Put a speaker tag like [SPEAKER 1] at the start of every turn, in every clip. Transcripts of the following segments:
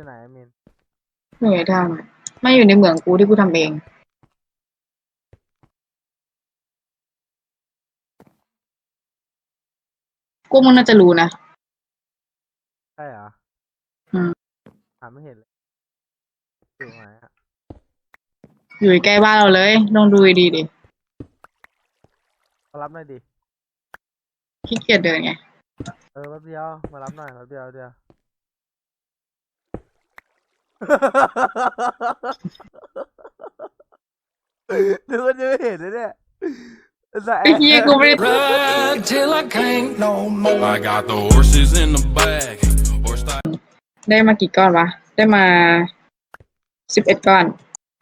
[SPEAKER 1] ที่ไหนมิน
[SPEAKER 2] เหนื่อยทำไม่อยู่ในเหมืองกูที่กูทำเอง กูมึงน่าจะรู้นะ
[SPEAKER 1] ใช่เหรอ
[SPEAKER 2] อืม
[SPEAKER 1] หาไม่เห็นเลยอยู่ไหนอะ
[SPEAKER 2] อยู่ใกล้บ้านเราเลยลองดูดีๆดิ
[SPEAKER 1] มารับหน่อยดิ
[SPEAKER 2] ขี้เกียจเดินไง
[SPEAKER 1] เออแป๊บเดียวมารับหน่อยแป๊บเดียวแป๊บเดียว ดูว่าจะไม่เห็นเลยเนี่ยแต่
[SPEAKER 2] ไอ้เหี้ยกูไม่ได้
[SPEAKER 3] Ride till I can't no more. I got the horses in the bag. Horse stock.
[SPEAKER 2] ได้มากี่ก้อนวะ ได้มาสิบเอ็ดก้อน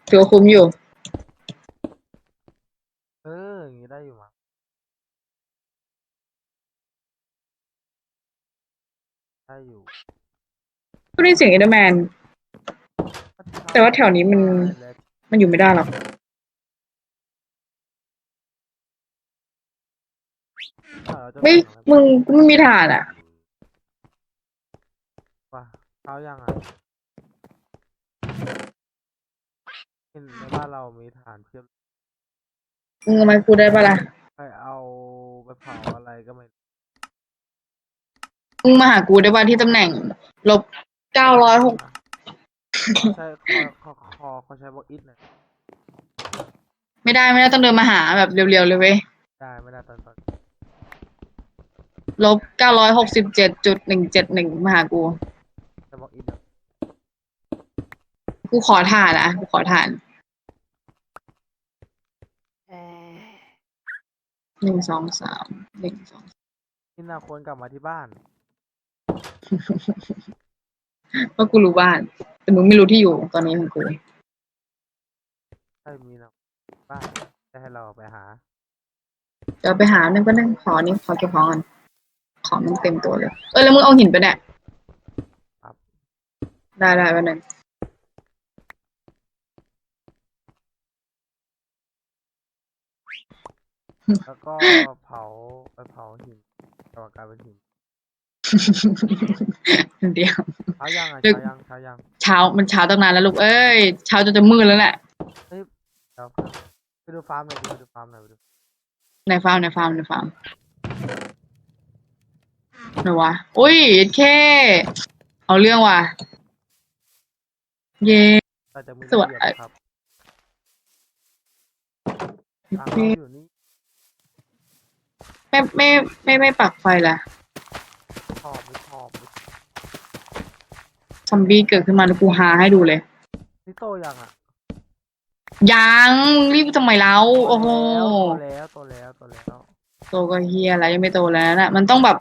[SPEAKER 2] ถือว่าคุ้มอยู่
[SPEAKER 1] เอออย่างนี้ได้อยู่มั้งได้อยู่
[SPEAKER 2] ก็ได้ยินเสียงเอเดอร์แมน แต่ว่าแถวนี้มันมันอยู่ไม่ได้หรอก
[SPEAKER 1] เราจะ
[SPEAKER 2] เฮ้ยมึงกูไม่มีฐานอะ
[SPEAKER 1] ว่าเช้ายังอะเห็นในบ้านเรามีฐานเพียบ
[SPEAKER 2] มึงเอามากูได้ปะล่ะ
[SPEAKER 1] ใครเอาไปเผาอะไรก็ไม่รู้
[SPEAKER 2] มึงมาหากูได้ปะที่ตำแหน่งลบเก้าร้อยหก
[SPEAKER 1] ใช่คอคอคอเขาใช้บล็อกอิทหน่อย
[SPEAKER 2] ไม่ได้ไม่ได้ต้องเดินมาหาแบบเร็วๆเลยเว้ย
[SPEAKER 1] ได้ไม่ได้ตอนตอน
[SPEAKER 2] ลบเก้าร้อยหกสิบเจ็ดจุดหนึ่งเจ็ดหนึ่งมาหากู
[SPEAKER 1] ใช้บล็อกอิท
[SPEAKER 2] กูขอทานอะกูขอทานหนึ่งสองสามหนึ่งสอง
[SPEAKER 1] นี่นาควรกลับมาที่บ้าน
[SPEAKER 2] เพราะกูรู้บ้าน แต่มึงไม่รู้ที่อยู่ตอนนี้ของกู
[SPEAKER 1] ใช่มีนะบ้านจะให้เราไปหา
[SPEAKER 2] เดี๋ยวไปหาหนึ่งก็นึ่งขอนี่ขอเก็บของก่อนของมันเต็มตัวเลย เออแล้วมึงเอาหินไปเนี่ย
[SPEAKER 1] ครับ
[SPEAKER 2] ได้ได้ไปหนึ่ง
[SPEAKER 1] แล้วก็เผาไปเผาหินกรรมการเป็นหิน
[SPEAKER 2] เดียว
[SPEAKER 1] เช้ายังอะ
[SPEAKER 2] ดึก
[SPEAKER 1] เช้ายังเช้ายัง
[SPEAKER 2] เช้ามันเช้าตั้งนานแล้วลูกเอ้ยเช้าจนจะมืดแล้วแหละ
[SPEAKER 1] เฮ้ยเดี๋ยวไปดูฟาร์มหน่อยดิไปดูฟาร์มหน่อยไปดู
[SPEAKER 2] ในฟาร์มในฟาร์มในฟาร์มไหนวะอุ้ยแค่เอาเรื่องว่ะ เย้
[SPEAKER 1] เราจะมี
[SPEAKER 2] สวัส
[SPEAKER 1] ละ
[SPEAKER 2] ดี
[SPEAKER 1] เอียดครับฟาร์ม
[SPEAKER 2] ไม่
[SPEAKER 1] เราอยู่นี่
[SPEAKER 2] ไม่ไม่ไม่ไม่ปักไฟล่ะ
[SPEAKER 1] ขอบมีขอบมี
[SPEAKER 2] ซอมบี้เกิดขึ้นมาแล้วกูหาให้ดูเลย
[SPEAKER 1] นี่โตยังอะ
[SPEAKER 2] ยังรีบทำไมเราโอ้โห
[SPEAKER 1] โตแล้วโตแล้วโตแล้วโตแล้ว
[SPEAKER 2] โตก็เฮียอะไรยังไม่โตแล้วนะมันต้องแบบ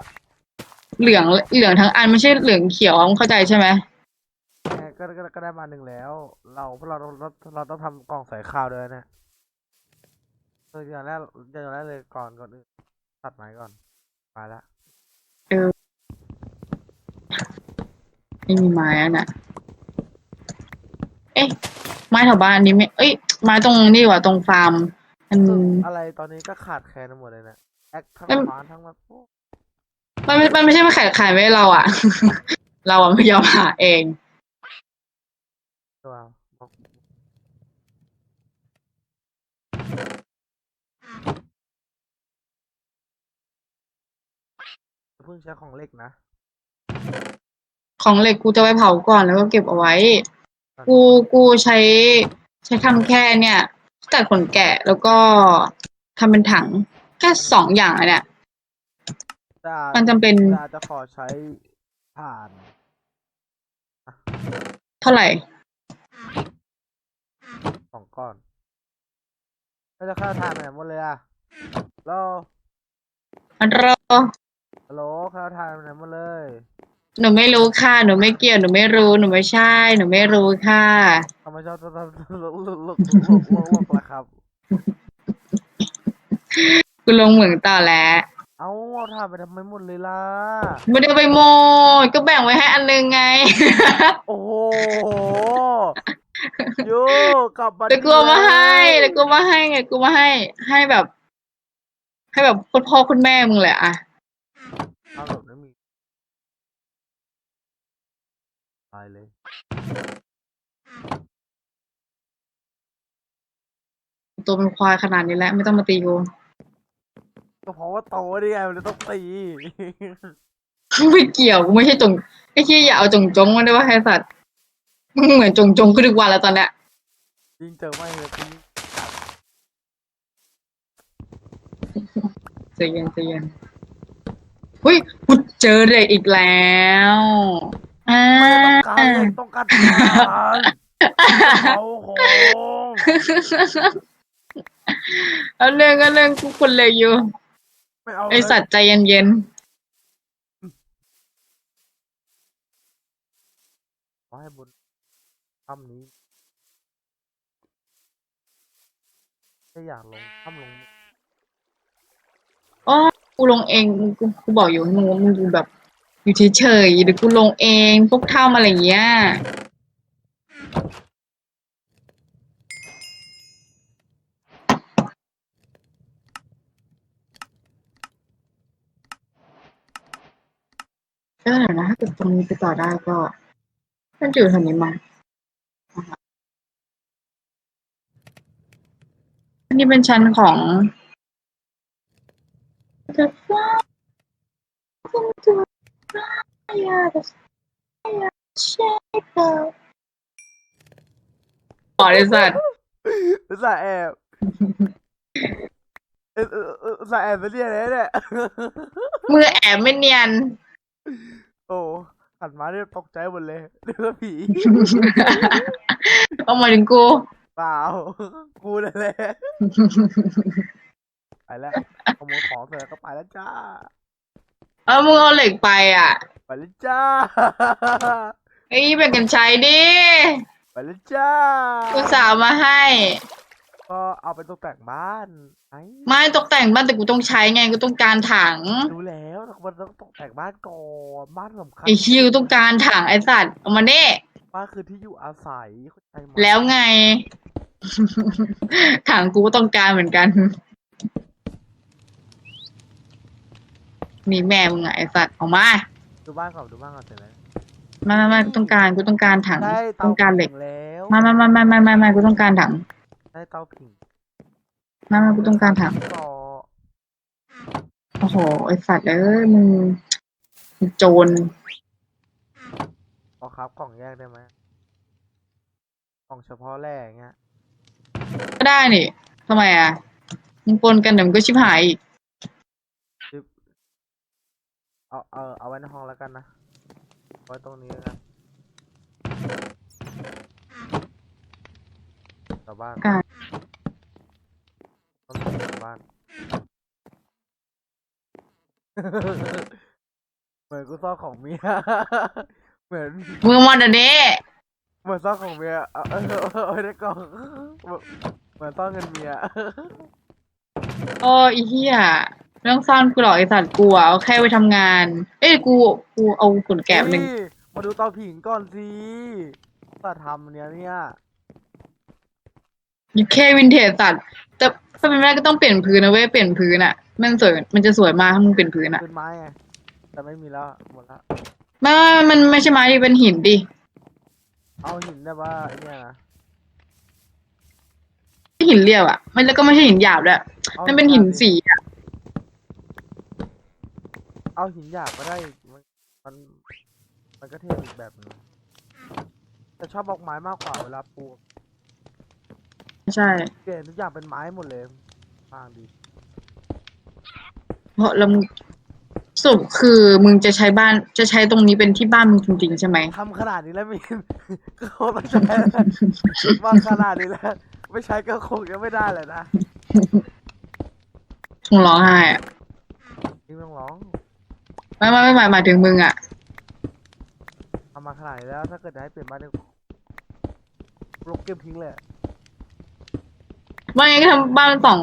[SPEAKER 2] เหลืองเหลืองทั้งอันไม่ใช่เหลืองเขียวมึงเข้าใจใช่ไหม
[SPEAKER 1] แม่ก็ก็ก็ได้มาหนึ่งแล้ว เราเพราะเราเราเราต้องทำกล่องใส่ข้าวด้วยนะเอออย่างแรกอย่างแรกเลยก่อนก่อนอื่นตัดไม้ก่อนมาละ
[SPEAKER 2] ไม่มีไม้อะน่ะเอ๊ะ ไม้แถวบ้านนี้ไม่ เอ้ย ไม้ตรงนี่ว่ะตรงฟาร์ม มัน
[SPEAKER 1] ซึ่งอะไรตอนนี้ก็ขาดแคลนไปหมดเลยนะแอคทั้ง
[SPEAKER 2] เอิ่ม
[SPEAKER 1] ฟานทั้งแบบโอ้
[SPEAKER 2] มันไม่มันไม่ใช่มาขายขายไว้ให้เราอะ เราอะไม่ยอมหาเอง
[SPEAKER 1] ตัวบอกเพิ่งใช้ของเล็กนะ
[SPEAKER 2] ของเหล็กกูจะไว้เผาก่อนแล้วก็เก็บเอาไว้ กูกูใช้ใช้ทำแค่เนี่ยตัดขนแกะแล้วก็ทำเป็นถังแค่สองอย่างอะเนี่ย
[SPEAKER 1] แต่
[SPEAKER 2] มันจำเป็น
[SPEAKER 1] แต่อาจจะขอใช้ผ่าน
[SPEAKER 2] เท่าไหร่
[SPEAKER 1] สองก้อนก็จะข้าวทานไปไหนหมดเลยอะฮัลโหล
[SPEAKER 2] อันรอ
[SPEAKER 1] ฮัลโหลข้าวทานไปไหนหมดเลย
[SPEAKER 2] หนูไม่รู้ค่ะ หนูไม่เกี่ยว หนูไม่รู้ หนูไม่ใช่ หนูไม่รู้ค่ะ
[SPEAKER 1] ทำไมชอบต้องต้องลุกลกลกลกลกละครับ
[SPEAKER 2] กูลงเหมืองต่อแล้ว
[SPEAKER 1] เอาเอาทานไปทำไมหมดเลยล่ะ
[SPEAKER 2] ไม่ได้ไปโมดก็แบ่งไว้ให้อันนึงไง
[SPEAKER 1] โอ้โหโยกลับมา
[SPEAKER 2] แต่กูเอามาให้แต่กูเอามาให้ไง กูมาให้ ให้แบบ ให้แบบคุณพ่อคุณแม่มึงแหละอะ
[SPEAKER 1] เอาแบบ ตายเลย
[SPEAKER 2] ตัวเป็นควายขนาดนี้แล้วไม่ต้องมาตีกู
[SPEAKER 1] ก็เพราะว่าโตนี่ไงมันเลยต้องตี
[SPEAKER 2] ไม่เกี่ยวกูไม่ใช่จงไอ้ที่อย่าเอาจงจงมาได้ว่าไอ้สัตว์มึงเหมือนจงจงก็ดึกวันแล้วตอนเนี้ย
[SPEAKER 1] ยิงเจอไม่เลยตี
[SPEAKER 2] ใจเย็นใจเย็นเฮ้ยกูเจอเด็กอีกแล้ว อ่า
[SPEAKER 1] ไม่ต้องการเด็กต้องการทานเขาโค้ง
[SPEAKER 2] เอาเรื่องก็เรื่องกูคนเลยอยู่
[SPEAKER 1] ไม่เอา
[SPEAKER 2] ไอสัตว์ใจเย็นเย็น
[SPEAKER 1] ขอให้บุญถ้ำนี้ไม่อยากลงถ้ำลง
[SPEAKER 2] ๆอ๋อกูลงเองกูกูบอกอยู่มึงว่ามึงดูแบบ อยู่เฉยๆเดี๋ยวกูลงเองพวกถ้ำอะไรอย่างเงี้ยก็เดี๋ยวนะถ้าเกิดตรงนี้ไปต่อได้ก็มันอยู่แถวนี้มาอันนี้เป็นชั้นของ The fire from the fire the fire shaper อ๋อไอสัตว์
[SPEAKER 1] อุตส่าห์แอบเออเออเอออุตส่าห์แอบไปเรียนเลยเนี่ย
[SPEAKER 2] มือแอบไม่เนียน
[SPEAKER 1] โอ้หันมาเนี่ยตกใจหมดเลยนึกว่าผี
[SPEAKER 2] เอามาถึงกู
[SPEAKER 1] เปล่า กูนั่นแหละ ไปแล้วขโมยของเสร็จแล้วก็ไปแล้วจ้า
[SPEAKER 2] เออมึงเอาเหล็กไปอะ
[SPEAKER 1] ไปแล้วจ้า
[SPEAKER 2] ไอ้ยแบ่งกันใช้ดิ
[SPEAKER 1] ไปแล้วจ้า
[SPEAKER 2] กูสาวมาให้
[SPEAKER 1] ก็เอาไปตกแต่งบ้านไอ้
[SPEAKER 2] ไม่ตกแต่งบ้านแต่กูต้องใช้ไงกูต้องการถัง
[SPEAKER 1] ดูแล้วมันต้องตกแต่งบ้านก่อนบ้านสำคัญ
[SPEAKER 2] ไอ้คิวต้องการถังไอ้สัตว์เอามาเน่
[SPEAKER 1] บ้านคือที่อยู่อาศัยเข้าใจไหม
[SPEAKER 2] แล้วไง ถังกูก็ต้องการเหมือนกัน มีแม่มึงอะไอ้สัตว์เอามา
[SPEAKER 1] ดูบ้านก่อนดูบ้านก่อนเสร็จแล้ว
[SPEAKER 2] ไม่ไม่ไม่กูต้องการกูต้องการถัง
[SPEAKER 1] ได้เตา
[SPEAKER 2] ต้องการเหล็
[SPEAKER 1] ผิ
[SPEAKER 2] ก
[SPEAKER 1] งแล้ว
[SPEAKER 2] ไม่ไม่ไม่ไม่ไม่ไม่ไม่กูต้องการถัง
[SPEAKER 1] ได้เตาผิง
[SPEAKER 2] ไม่ไม่กูต้องการถัง
[SPEAKER 1] ต่อ
[SPEAKER 2] โอ้โห ไอ้สัตว์เอ้ยมึงมึงโจร
[SPEAKER 1] เอาครับกล่องแยกได้ไหมกล่องเฉพาะแร่อย่างเงี้ย
[SPEAKER 2] ก็ได้นี่ทำไมอะมึงปนกันเดี๋ยวมึงก็ชิบหายอีก
[SPEAKER 1] เอาเอาเอาไว้ในห้องแล้วกันนะไว้ตรงนี้แล้วกันกลับบ้าน
[SPEAKER 2] อะ
[SPEAKER 1] ต้องกลับบ้าน เหมือนกูซ่อนของเมีย เหมือน
[SPEAKER 2] มึงมาเดี๋ยวนี้
[SPEAKER 1] เหมือนซ่อนของเมียเอาเอาเอาเอาไว้ในกล่องเหมือนซ่อนเงินเมีย
[SPEAKER 2] โอ้อีเหี้ย ไม่ต้องซ่อนกูหรอกไอ้สัตว์กูอะเอาแค่ไปทำงาน เอ้ยกูกูเอาขนแกะหนึ่ง
[SPEAKER 1] เฮ้ยมาดูเตาผิงก่อนสิตัดทำเนี่ยเนี่ย
[SPEAKER 2] อยู่แค่วินเทจสัตว์แต่ถ้าเป็นไปได้ก็ต้องเปลี่ยนพื้นนะเว้ยเปลี่ยนพื้นอะมันสวยมันจะสวยมากถ้ามึงเปลี่ยนพื้นอะ
[SPEAKER 1] เป็นไม้ไงแต่ไม่มีแล้วหมดละ
[SPEAKER 2] ไม่ไม่มันไม่ใช่ไม้ดิเป็นหินดิ
[SPEAKER 1] เอาหินได้ว่าไอ้เนี่ยนะ
[SPEAKER 2] หินเรียวอะมันแล้วก็ไม่ใช่หินหยาบด้วย
[SPEAKER 1] อา
[SPEAKER 2] มันเป็นหินสีอะ
[SPEAKER 1] เอาหินหยาบก็ได้มันมันมันก็เท่อีกแบบหนึงแต่ชอบบล็อกไม้มากกว่าเวลาปลูก
[SPEAKER 2] ใช่
[SPEAKER 1] เปลี่ยนทุกอย่างเป็นไม้หมดเลยฟางดี
[SPEAKER 2] เพราะแล้วมึงสรุปคือมึงจะใช้บ้านจะใช้ตรงนี้เป็นที่บ้านมึงจริงๆใช่ไหม
[SPEAKER 1] ทำขนาดนี้แล้วมีก็คงต้องใช้ว่าขนาดนี้แล้ว ไม่ใช้ก็คงจะไม่ได้เลยนะ
[SPEAKER 2] มึงร้องไห้อะ
[SPEAKER 1] นี่ไม่ต้องร้อง
[SPEAKER 2] ไม่ไม่ไม่หมายหมายถึงมึงอะ
[SPEAKER 1] ทำมาขนาดนี้แล้ว ถ้าเกิดจะให้เปลี่ยนบ้านเนี่ยลบเกมทิ้งเลย
[SPEAKER 2] ว่าไงก็ทำบ้านสอง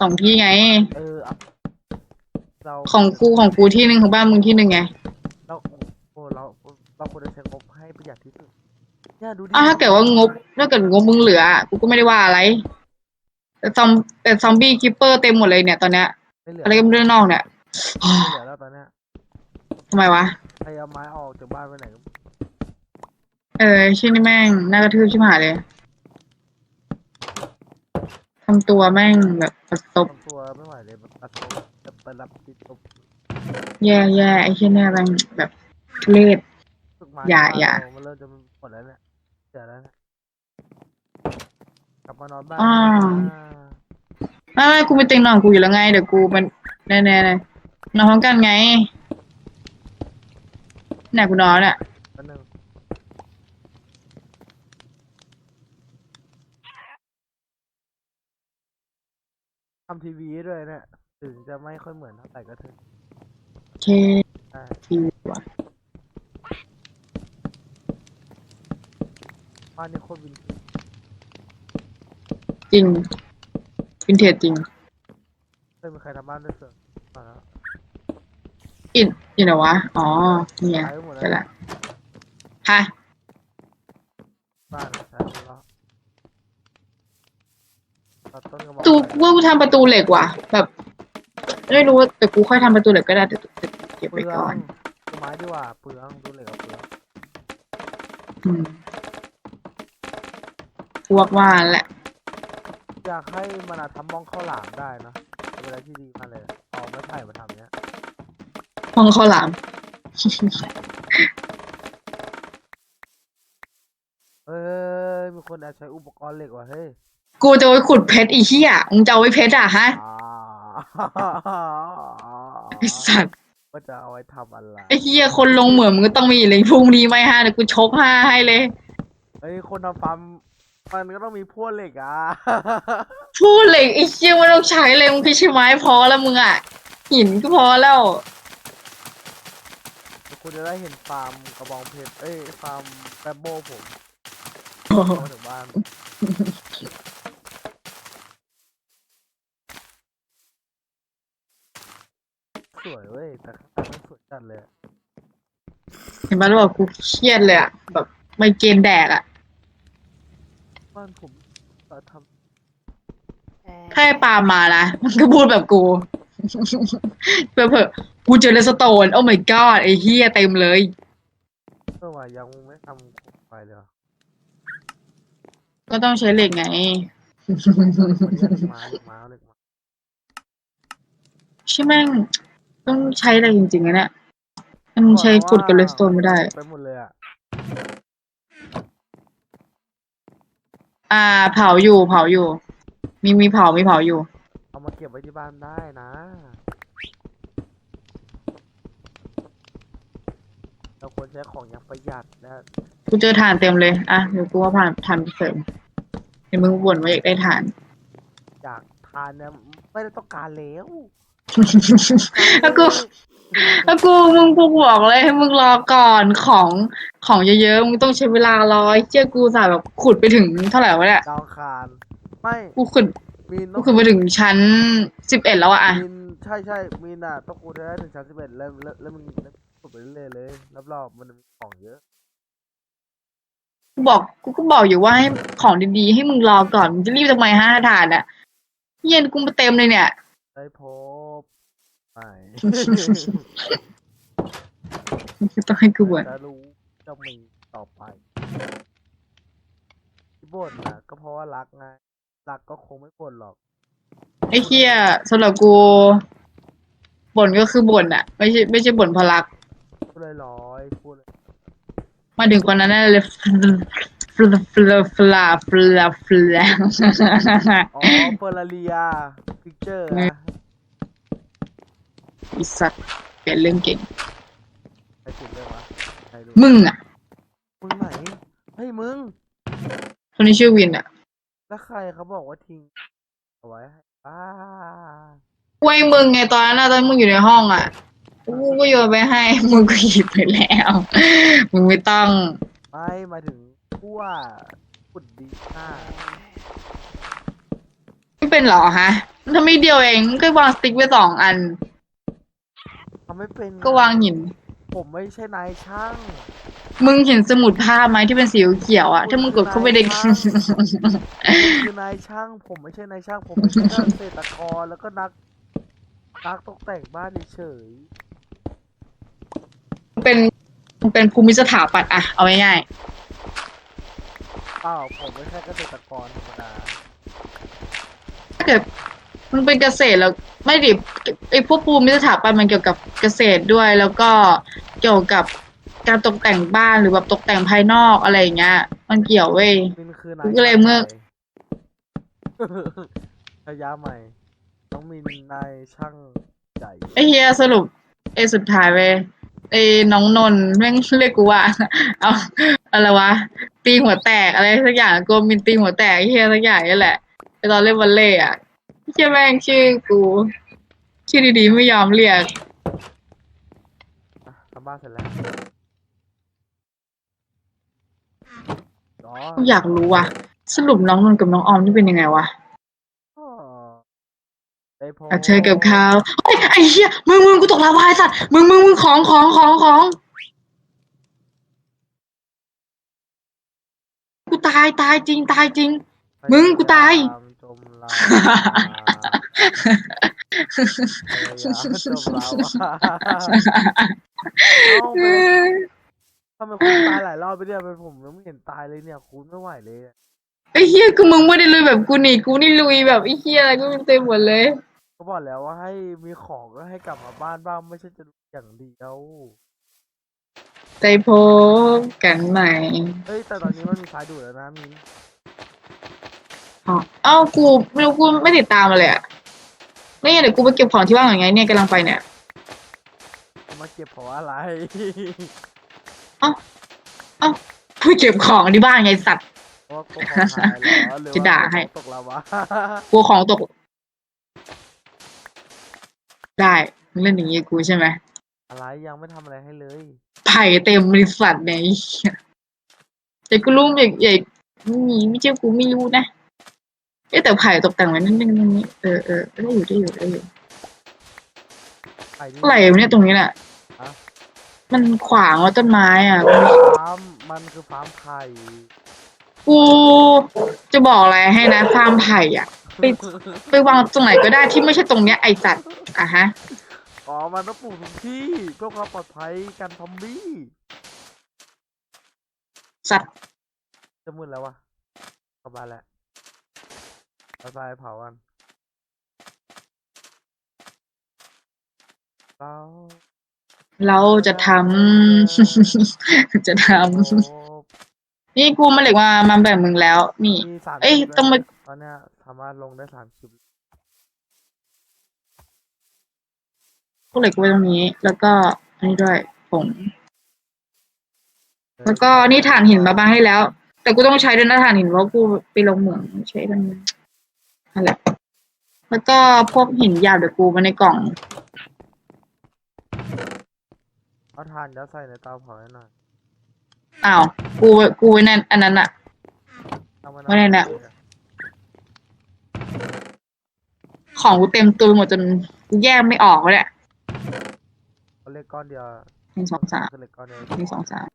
[SPEAKER 2] สองที่ไง
[SPEAKER 1] เออเอาเรา
[SPEAKER 2] ของกูของกูที่หนึ่งของบ้านมึงที่หนึ่งไง
[SPEAKER 1] เราโอ้เราเราควรจะใช้งบให้ประหยัดที่สุดเนี่ยดูดิ
[SPEAKER 2] อ้าวถ้าเกิดว่างบถ้าเกิดงบมึงเหลืออะกูก็ไม่ได้ว่าอะไร แต่ซอมแต่ซอมบี้คิปเปอร์เต็มหมดเลยเนี่ยตอนเนี้ย
[SPEAKER 1] ไม่เหลือ
[SPEAKER 2] อะไรก็ไม่รู้นอกเนี่ย
[SPEAKER 1] ไม่เหลือแล้วตอนเนี้ย
[SPEAKER 2] ทำไมวะ
[SPEAKER 1] ใครเอาไม้ออกจากบ้านไปไหนก็
[SPEAKER 2] เออชิ้นนี้แม่งน่ากระทืบชิบหายเลยำตัวแม่งแบบประสบ
[SPEAKER 1] ทำตัวไม่ไหวเลยแบบอัดตัวจะไปรับติดตบ
[SPEAKER 2] แย่แย่ไอ้เช่นเนี่ยแม่งแบบทุเลศ
[SPEAKER 1] ฝึกมา
[SPEAKER 2] อย่า
[SPEAKER 1] ที่บ้น
[SPEAKER 2] อย่า
[SPEAKER 1] เรมันเริ่มจะหมดแล้วเนี่ยเสียแล้วเนี่ยกลับมานอนบ้าน
[SPEAKER 2] อ้าว
[SPEAKER 1] อ่า
[SPEAKER 2] ไม่ไม่กูไปเต็งนอนกูอยู่แล้วไงเดี๋ยวกูมันแน่ๆเลยนอนพร้อมกันไง ไหนกูนอนเนี่ย
[SPEAKER 1] แป๊บนึงทำทีวีให้ด้วยเนี่ย ถึงจะไม่ค่อยเหมือนเท่าไหร่ก็เถอะ
[SPEAKER 2] โอเค
[SPEAKER 1] ใช่
[SPEAKER 2] ทีวีว่ะ
[SPEAKER 1] บ้านนี้โคตรวินเทจ
[SPEAKER 2] จริงวินเทจจริง
[SPEAKER 1] เคยมีใครทำบ้านด้วยเสือมาแล้ว
[SPEAKER 2] อินอินเหรอวะ อ๋อ เนี่ย
[SPEAKER 1] ใช้หมด
[SPEAKER 2] เจอ
[SPEAKER 1] แล้ว
[SPEAKER 2] ละฮะ
[SPEAKER 1] บ้านใช้หมดแล้วตัดต้นกระบอก
[SPEAKER 2] ประตูกูว่ากูทำประตูเหล็กว่ะ แบบไม่รู้ว่าแต่กูค่อยทำประตูเหล็กก็ได้แต่แต่เก็บ
[SPEAKER 1] เปลื
[SPEAKER 2] ไว้
[SPEAKER 1] อง
[SPEAKER 2] ก่อน
[SPEAKER 1] ดูไม้ดีกว่าเปลืองดูเหล็กกับเปลือง
[SPEAKER 2] อืมพวกว่าแหละ
[SPEAKER 1] อยากให้มันอะทำมองข้าวหลามได้นะเป็นอะไรที่ดีมากเลยเอาไม้ไผ่มาทำเนี้ย
[SPEAKER 2] ห้องข้าวหลาม
[SPEAKER 1] เอ้ยมีคนแอบใช้อุปกรณ์เหล็กว่ะเฮ้ย
[SPEAKER 2] กูจะไว้ขุดเพชรอีเหี้ยมึงจะเอาไว้เพชรอะฮะ
[SPEAKER 1] อ่า
[SPEAKER 2] ไอสัตว์
[SPEAKER 1] ว่าจะเอาไว้ทำอะไร
[SPEAKER 2] ไอ้เหี้ยคนลงเหมืองมึงก็ต้องมีเลยพรุ่งนี้ไหมฮะเดี๋ยวกูชกห้าให้เลย
[SPEAKER 1] เฮ้ยคนทำฟาร์มมันก็ต้องมีพวกเหล็กอะ
[SPEAKER 2] พูดเหล็กไอ้เหี้ยไม่ต้องใช้เลยมึงพิชิไม้พอแล้วมึงอะหินก็พอแล้ว
[SPEAKER 1] คุณจะได้เห็นฟาร์มกระบองเพชร เอ้ยฟาร์มแบมโบผม
[SPEAKER 2] โอ้โห
[SPEAKER 1] เข้ามาถึงบ้าน สวยเว้ย แต่ข้างในมันสวยจัดเลยอะ
[SPEAKER 2] เห็นไหมแล้วบอกกูเครียดเลยอะแบบไม่เกณฑ์แดกอะ
[SPEAKER 1] บ้านผมเอ่อท
[SPEAKER 2] ถ้าไอ้ปาล์มมานะมันก็พูดแบบกู เพื่อเผื่อกูเจอเลสโตน โอ้ my god ไอ้เฮียเต็มเลยำ
[SPEAKER 1] เมื่อวานยังไม่ทำโคมไฟเลยเหรอ
[SPEAKER 2] ก็ต้องใช้เหล็กไง
[SPEAKER 1] เหล็กมาเหล็กมาเหล็กมา
[SPEAKER 2] ใช่แม่งต้องใช้อะไรจริงๆนะเนี่ยมันใช้ขุดกับเลสโตนไม่ได้
[SPEAKER 1] ไปหมดเลยอะ
[SPEAKER 2] อ่า เผาอยู่เผาอยู่ มีมีเผามีเผาอยู่
[SPEAKER 1] เอา มาเก็บไว้ที่บ้านได้นะ เราควรใช้ของอย่างประหยัดนะ
[SPEAKER 2] กูเจอถ่านเต็มเลย อะเดี๋ยวกูว่าผ่านถ่านไปเสริมเดี๋ยวมึงบ่นว่าอยากได้ถ่าน
[SPEAKER 1] อยากทานเนี่ยไม่ได้ต้องการแล้ว
[SPEAKER 2] แล้วกูแล้วกูมึงกูบอกเลยให้มึงรอก่อนของของเยอะๆมึงต้องใช้เวลารอไอ้เชื่อกูสายแบบขุดไปถึงเท่าไหร่วะเนี่ย
[SPEAKER 1] ดาวอังคารไม่
[SPEAKER 2] กูขุด
[SPEAKER 1] มีน
[SPEAKER 2] กู
[SPEAKER 1] ต้อง
[SPEAKER 2] ขุดไปถึงชั้นสิบเอ็ดแล้วอะอะ
[SPEAKER 1] มีนใช่ใช่มีนอะต้องคูได้ถึงชั้นสิบเอ็ดแล้วแล้วแล้วมึงขุดไปเรื่อยๆเลยรอบๆมันมีของเยอะ
[SPEAKER 2] กูบอกกูก็บอกอยู่ว่าให้ของดีๆ ให้มึงรอก่อนมึงจะรีบทำไมห้าถ่านอะเย็นกูมาเต็มเลยเนี่ย
[SPEAKER 1] ได้พบไม่
[SPEAKER 2] ต้องให้กูบ่น
[SPEAKER 1] จะรู้จะมีต่อไปที่บ่นอะ ก็เพราะว่ารักไง รักก็คงไม่บ่นหรอก
[SPEAKER 2] ไอ้เคียสำหรับกูบ่นก็คือบ่นอะไม่ใช่ไม่ใช่บ่นเพราะรัก
[SPEAKER 1] พูดลอยๆพูดเลย
[SPEAKER 2] มาถึงคนนั้นน่าเลยฟลาฟลาฟลาฟลาฟลา
[SPEAKER 1] อ๋อเฟอร์ราเรียพิกเจอร์
[SPEAKER 2] อืม
[SPEAKER 1] อะ
[SPEAKER 2] อีสัตว์เปลี่ยนเรื่องเก่ง
[SPEAKER 1] ใครติดเลยวะใครดู
[SPEAKER 2] มึงอะ
[SPEAKER 1] มึงไหนเฮ้ยมึง
[SPEAKER 2] คนที่ชื่อวินอะ
[SPEAKER 1] แล้วใครเขาบอกว่าทิ้งเอาไว้ให้ป้า
[SPEAKER 2] ไว้มึงไงตอนนั้นอะตอนมึงอยู่ในห้องอะกูก็โยนไปให้ มึงก็หยิบไปแล้ว มึงไม่ต้อง
[SPEAKER 1] ไม่หมายถึงขั้วขุดดีมาก
[SPEAKER 2] ไม่เป็นเหรอฮะมันทำไม่เดียวเองมึงก็วางสติ๊กไว้สองอัน
[SPEAKER 1] ทำไม่เป็น
[SPEAKER 2] ก็วางหิน
[SPEAKER 1] ผมไม่ใช่นายช่าง
[SPEAKER 2] มึงเห็นสมุดภาพไหมที่เป็นสีเขียวอะถ้ามึงกดเข้าไปใน
[SPEAKER 1] คือนายช่างผมไม่ใช่นายช่างผมเป็นแค่เกษตรกรแล้วก็นักนักตกแต่งบ้านเฉย
[SPEAKER 2] เป็นเป็นภูมิสถาปัตย์อะเอาง่าย
[SPEAKER 1] ๆเปล่าผมไม่ใช่เกษตรกรธรรมดา
[SPEAKER 2] เกิดมันเป็นเกษตรแล้วไม่ดิไอพวกภูมิสถาปัตย์มันเกี่ยวกับเกษตรด้วยแล้วก็เกี่ยวกับ การตกแต่งบ้านหรือแบบตกแต่งภายนอกอะไรอย่างเงี้ย มันเกี่ยวเว้ย
[SPEAKER 1] มินคือนาย
[SPEAKER 2] กูก็เลยเมื่อ
[SPEAKER 1] ระยะใหม่ ต้องมินนายช่างใหญ่
[SPEAKER 2] ไอเฮียสรุปไอสุดท้ายเว้ยไอน้องนนท์แม่งเรียกกูว่า เอาอะไรวะ ตีหัวแตกอะไรสักอย่างกูมินตีหัวแตกไอ้เฮียสักอย่างนี่แหละไอตอนเล่นวอลเล่อะเฮียแม่งชื่อกูชื่อดีๆไม่ยอมเรียก
[SPEAKER 1] อะทำบ้านเสร็จแล้ว อ๋อ
[SPEAKER 2] กูอยากรู้ว่ะ สรุปน้องนนท์กับน้องออมนี่เป็นยังไงวะ
[SPEAKER 1] อ๋อได้พบ
[SPEAKER 2] อยากเจอกับเขาเฮ้ยไอ้เหี้ยมึงมึงกูตกลาวาไอ้สัตว์มึงมึงมึงของของของของกูตายตายจริงตายจริง มึงกูตาย
[SPEAKER 1] พมจมลาวาพยายามจมลาวา เอ้า ทำไมคุณตายหลายรอบไปเนี่ยเป็นผมยังไม่เห็นตายเลยเนี่ยคุณไม่ไหวเลยอะ
[SPEAKER 2] ไอ้เหี้ยกูมึงไม่ได้ลุยแบบกูนี่กูนี่ลุยแบบไอ้เหี้ยอะไรก็ไม่เต็มหมดเลย
[SPEAKER 1] ก็บอกแล้วว่าให้มีของก็ให้กลับมาบ้านบ้างไม่ใช่จะอย่างเดียว
[SPEAKER 2] ใจพบกันใหม่
[SPEAKER 1] เฮ้ยแต่ตอนนี้มันมีสายดูดแล้วนะมิน
[SPEAKER 2] อ๋อเอ้ากูไม่รู้กูไม่ติดตามมาเลยอะไม่งั้นเดี๋ยวกูไปเก็บของที่บ้านก่อนไงเนี่ยกำลังไปเนี่ย
[SPEAKER 1] มาเก็บเพราะอะไร
[SPEAKER 2] เอ้าไปเก็บของที่บ้านไงสัตว์
[SPEAKER 1] เพราะว่ากูของหายเหรอหรือ
[SPEAKER 2] จะด่าให้
[SPEAKER 1] ว่ตกลาวา
[SPEAKER 2] กลัวของตก ได้มึงเล่นอย่างงี้กูใช่ไหม
[SPEAKER 1] อะไรยังไม่ทำอะไรให้เลย
[SPEAKER 2] ไผ่เต็มบริษัทเนี่ยไอ้เหี้ยแต่กูรู้ใหญ่ใหญ่ไม่มีไม่เชื่อกูไม่รู้นะเอ๊ะแต่ไผ่ตกแต่งไว้นิดนึงนิดนึงเออเออได้อยู่ได้อยู่ได้อยู่
[SPEAKER 1] ไอ้นี่
[SPEAKER 2] อะไรวะเนี่ยตรงนี้แหละ
[SPEAKER 1] ฮะ
[SPEAKER 2] มันขวางว่าต้นไม้อะ
[SPEAKER 1] ฟาร์มมันคือฟาร์มไผ่
[SPEAKER 2] กูจะบอกอะไรให้นะฟาร์มไผ่อะ ไป ไปวางตรงไหนก็ได้ที่ไม่ใช่ตรงเนี้ยไอสัตว์อะฮะ
[SPEAKER 1] อ๋อ มันต้องปลูกทุกที่เพื่อความปลอดภัยกันซอมบี้
[SPEAKER 2] สัตว์
[SPEAKER 1] จะมืดแล้ววะกลับบ้านแล้วเอาทรายเผากันเรา
[SPEAKER 2] เราจะทำ จะทำ นี่กูมาเหล็กมา มาแบ่งมึงแล้ว นี่
[SPEAKER 1] มีสาม
[SPEAKER 2] เอ้ย
[SPEAKER 1] คลิป
[SPEAKER 2] ต้องมา
[SPEAKER 1] ด้วยนะตอนเนี้ยสามารถลงได้สามคลิป
[SPEAKER 2] พวกเหล็กไว้ตรงนี้ แล้วก็อันนี้ด้วยผง แล้วก็นี่ถ่านหินมาบ้างให้แล้ว แต่กูต้องใช้ด้วยนะถ่านหินเพราะกูไปลงเหมืองใช้มันนั่นแหละแล้วก็พวกหินหยาบเดี๋ยวกูมาในกล่อง
[SPEAKER 1] เอาถ่านยัดใส่ในเตาเผาให้หน่อย
[SPEAKER 2] อ้าวกูกูไว้นั่นอันนั้นอะ
[SPEAKER 1] เอาา
[SPEAKER 2] ไม่ได้นะ ของกูเต็มตัวไปหมดจนกูแยกไม่ออกเลย
[SPEAKER 1] เอาเล็กก้อนเดียว
[SPEAKER 2] หนึ่งสองสาม
[SPEAKER 1] คือเล็กก้อนเดียว
[SPEAKER 2] หนึ่งสองสาม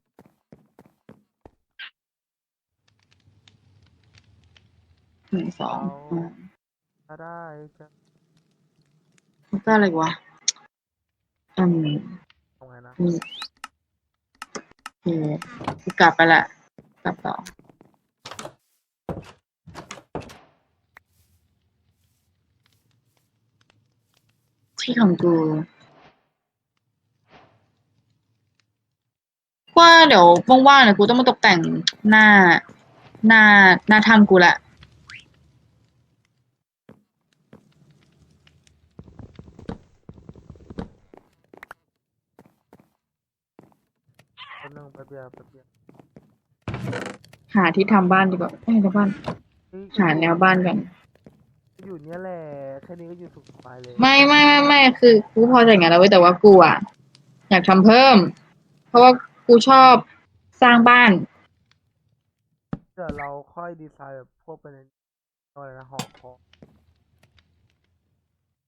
[SPEAKER 2] หนึ่งสองอืม
[SPEAKER 1] ถ้าได้จะ
[SPEAKER 2] แล้วก็อะไรวะอืม
[SPEAKER 1] ทำ ไงนะ
[SPEAKER 2] นี่โอเคกูกลับไปละ กลับต่อ ที่ของกูว่าเดี๋ยวว่างๆเนี่ยกูต้องมาตกแต่งหน้า หน้า หน้าถ้ำกูละ
[SPEAKER 1] แป๊บนึงแป๊บเดียวแป๊บเดียว
[SPEAKER 2] หาที่ทำบ้านดีกว่าไม่ใช่บ้าน
[SPEAKER 1] เฮ้ย
[SPEAKER 2] หาแนวบ้านกัน
[SPEAKER 1] อยู่เนี้ยแหละแค่นี้ก็อยู่สุขสบายเลย
[SPEAKER 2] ไม่ไม่ไม่ไม่คือกูพอใจงานแล้วเว้ยแต่ว่ากูอะอยากทำเพิ่ม เพราะว่ากูชอบสร้างบ้าน
[SPEAKER 1] เดี๋ยวเราค่อยดีไซน์แบบพวกเป็นอะไรนะหอคอย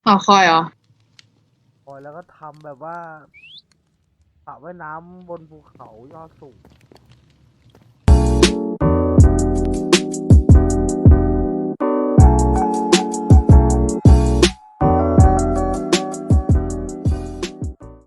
[SPEAKER 2] หอคอยเหรอ
[SPEAKER 1] คอยแล้วก็ทำแบบว่า สระว่ายน้ำบนภูเขายอดสูง